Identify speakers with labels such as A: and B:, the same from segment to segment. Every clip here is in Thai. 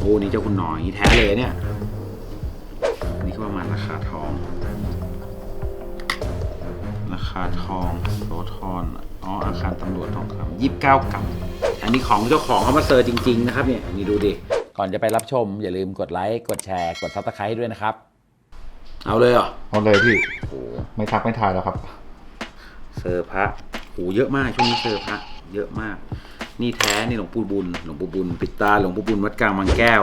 A: โอ้นี่เจ้าคุณหน่อยแท้เลยเนี่ยอันนี่ก็ประมาณราคาทอง ราคาทองโสธรอ๋ออาคารตำรวจทองคำยี่สิบเก้ากรัมอันนี้ของเจ้าของเขามาเซอร์จริง ๆ นะครับเนี่ยนี่ดูดิก่อนจะไปรับชม อย่าลืมกดไลค์กดแชร์กดซับสไครต์ด้วยนะครับ เอาเลยเหรอ
B: เอาเลยพี่
A: โอ้โห
B: ไม่ทักไม่ทายแล้วครับ
A: เซอร์พระโหเยอะมากช่วงนี้เซอร์พระเยอะมาก นี่แท้ นี่หลวงปู่บุญ หลวงปู่บุญ ปิดตา หลวงปู่บุญวัดกลางบางแก้ว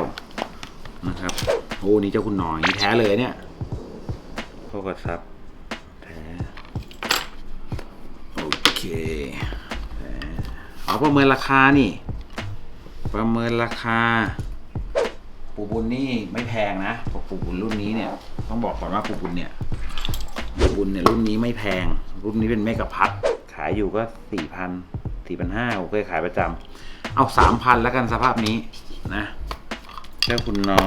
A: นะครับ โอ้นี่เจ้าคุณหน่อยนี่แท้เลยเนี่ยพวกกระซับแท้ โอเคแท้เอาประเมินราคานี่ ประเมินราคา ปู่บุญนี่ไม่แพงนะเพราะปู่บุญรุ่นนี้เนี่ย ต้องบอกก่อนว่าปู่บุญเนี่ยบุญเนี่ยรุ่นนี้ไม่แพง รุ่นนี้เป็นเมกะพัดขายอยู่ก็สี่พัน สี่พันห้าผมเคยขายประจำเอาสามพันแล้วกันสภาพนี้นะเจ้าคุณนอ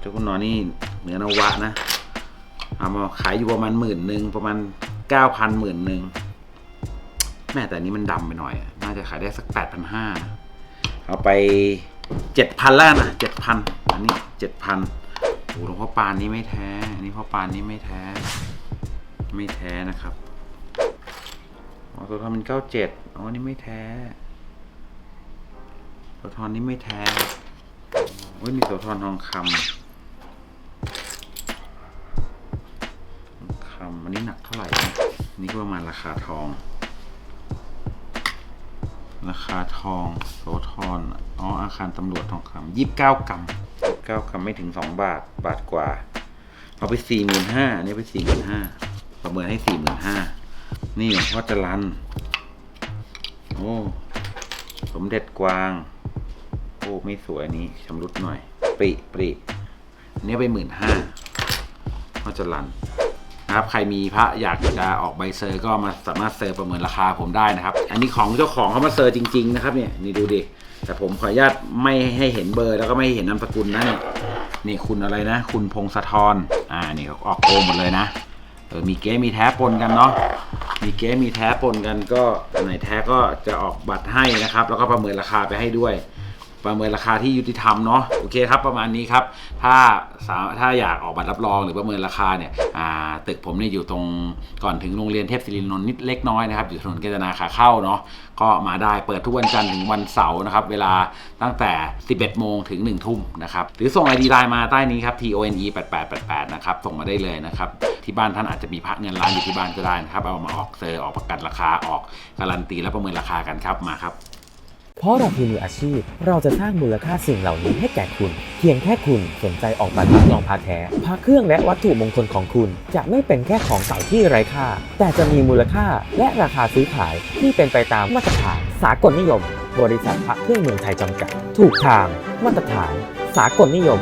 A: เจ้าคุณนอนี่เหนือนวะนะเอามาขายอยู่ประมาณหมื่นหนึ่งประมาณเก้าพันหมื่นหนึ่งแม่แต่นี้มันดำไปหน่อย น่าจะขายได้สักแปดพันห้าเอาไปเจ็ดพันแล้วนะเจ็ดพันอันนี้เจ็ดพันโอ้หลวงพ่อปานนี้ไม่แท้ อันนี้พ่อปานนี้ไม่แท้ ไม่แท้นะครับ อ๋อตัวทอนมันเก้าเจ็ดอ๋อ นี่ไม่แท้ ตัวทอนนี้ไม่แท้โอ้ยมีตัวทอนทองคำทองคำอันนี้หนักเท่าไหร่นะนี่ก็ประมาณราคาทอง ราคาทองโสธรอ๋อ อาคารตำรวจทองคำยี่สิบเก้ากรัมเก้ากรัมไม่ถึงสองบาท บาทกว่า เอาไปสี่หมื่นห้าอันนี้ไปสี่หมื่นห้าประเมินให้สี่หมื่นห้า นี่หลวงพ่อจรันโอ้สมเด็จกวาง โอ้ไม่สวยนี้ชำรุดหน่อย ปริปริอันนี้ไปหมื่นห้าพ่อจรันนะครับใครมีพระอยากจะออกใบเซอร์ก็มาสามารถเซอร์ประเมินราคาผมได้นะครับ อันนี้ของเจ้าของเขามาเซอร์จริง ๆ นะครับเนี่ยนี่ดูดิแต่ผมขออนุญาตไม่ให้เห็นเบอร์แล้วก็ไม่ให้เห็นนามสกุลนะเนี่ยนี่คุณอะไรนะ คุณพงศธรอ่านี่ออกโกงหมดเลยนะเออมีเก๊มีแท้ปนกันเนาะ มีเก๊มีแท้ปนกันก็ไหนแท้ก็จะออกบัตรให้นะครับ แล้วก็ประเมินราคาไปให้ด้วย ประเมินราคาที่ยุติธรรมเนาะโอเคครับประมาณนี้ครับ ถ้าถ้าอยากออกบัตรรับรองหรือประเมินราคาเนี่ยตึกผมเนี่ยอยู่ตรงก่อนถึงโรงเรียนเทพศิรินนท์นิดเล็กน้อยนะครับอยู่ถนนกาญจนาขาเข้าเนาะก็มาได้เปิดทุกวันจันทร์ถึงวันเสาร์นะครับ เวลาตั้งแต่ 11 โมงถึง 1 ทุ่มนะครับ หรือส่งไอดีไลน์มาใต้นี้ครับ tone 8888นะครับ ส่งมาได้เลยนะครับ ที่บ้านท่านอาจจะมีพระเงินล้านอยู่ที่บ้านก็ได้นะครับ เอามาออกเซอร์ออกประกันราคาออกการันตีและประเมินราคากันครับมาครับ
C: เพราะเราคือมืออาชีพ เราจะสร้างมูลค่าสิ่งเหล่านี้ให้แก่คุณ เพียงแค่คุณสนใจออกบัตรรับรองพาแท้พาเครื่องและวัตถุมงคลของคุณ จะไม่เป็นแค่ของเก่าที่ไร้ค่า แต่จะมีมูลค่าและราคาซื้อขายที่เป็นไปตามมาตรฐานสากลนิยม บริษัทพระเครื่องเมืองไทยจำกัด ถูกทาง มาตรฐาน สากลนิยม